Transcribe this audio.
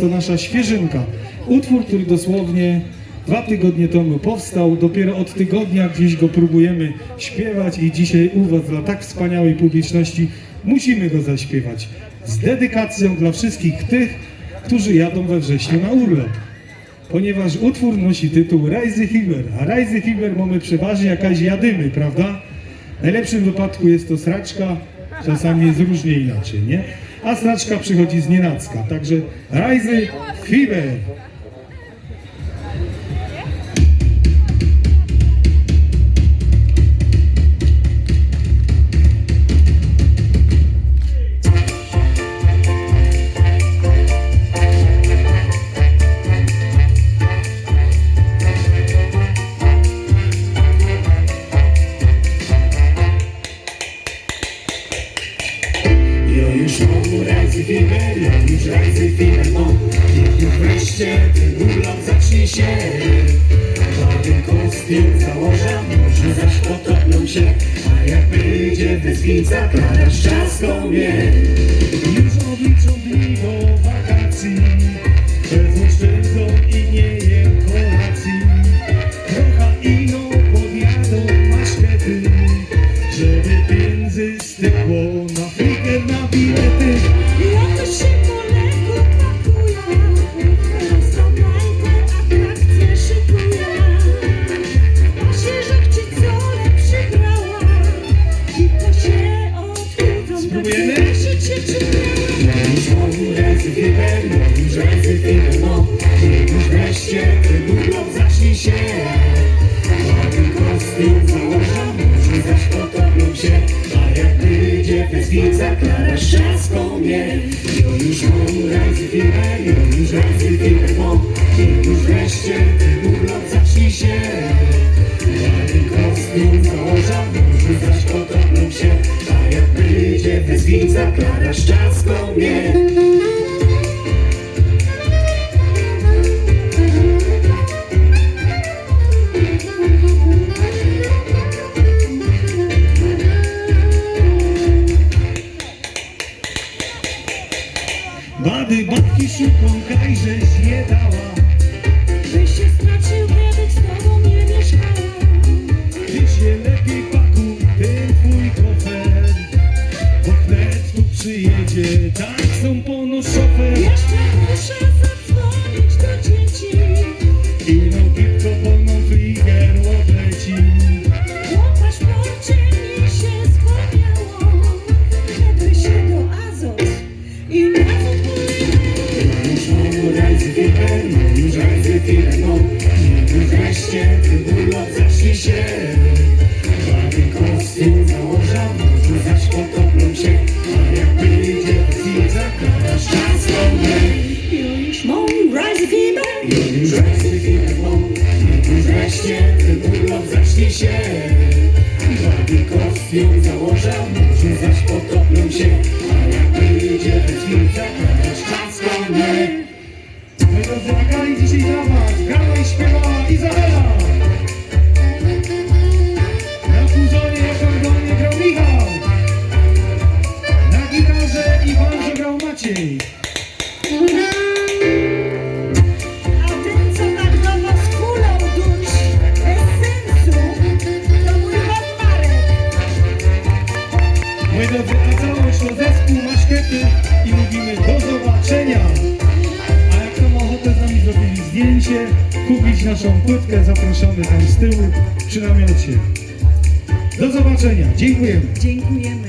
To nasza świeżynka. Utwór, który dosłownie dwa tygodnie temu powstał. Dopiero od tygodnia gdzieś go próbujemy śpiewać i dzisiaj u Was dla tak wspaniałej publiczności musimy go zaśpiewać. Z dedykacją dla wszystkich tych, którzy jadą we wrześniu na urlop. Ponieważ utwór nosi tytuł Rajzy Fever, a Rajzy Fever mamy przeważnie jakaś jadymy, prawda? W najlepszym wypadku jest to sraczka, czasami jest różnie inaczej, nie? A sraczka przychodzi z nienacka, także Rajzy Fever. Już mam rajzy fiber, ja już rajzy fiber mam Niech wreszcie ten urlop zacznie się Ładny kostium założę, może zaś potopią się A jak wyjdzie wyzwica, kara szczęską mnie Już obliczą dni do wakacji, bez oszczędzą i nie jem kolacji. Trochę ino mam rajzy fiber, ja już wreszcie ten urlop zacznie się Ładny kostium założę, może zaś potopią się A jak wyjdzie wyzwica, klara szczęską mnie Ja już mam rajzy fiber mam Niech już wreszcie ten urlop zacznie się Ładny kostium założę, może zaś potopią się A jak wyjdzie wyzwica, klara szczęską mnie Bady, babki szukam, kajżeś je dała. By się stracił, kiedy z tobą nie mieszkała. Ty się lepiej pakuj, ten twój kofer. Bo wnet tu przyjedzie, tak są pono szofer. Jeszcze muszę mam rise fever, mam Niech już wreszcie ten zacznie się Ładny kostium założę, zaś potopią się. A jak wyjdzie pizza, Moi drodzy, a całość zespół Maszkety i mówimy do zobaczenia. A jak tam ochotę z nami zrobili zdjęcie, kupić naszą płytkę, zapraszamy tam z tyłu przy namiocie. Do zobaczenia, dziękujemy. Dziękujemy.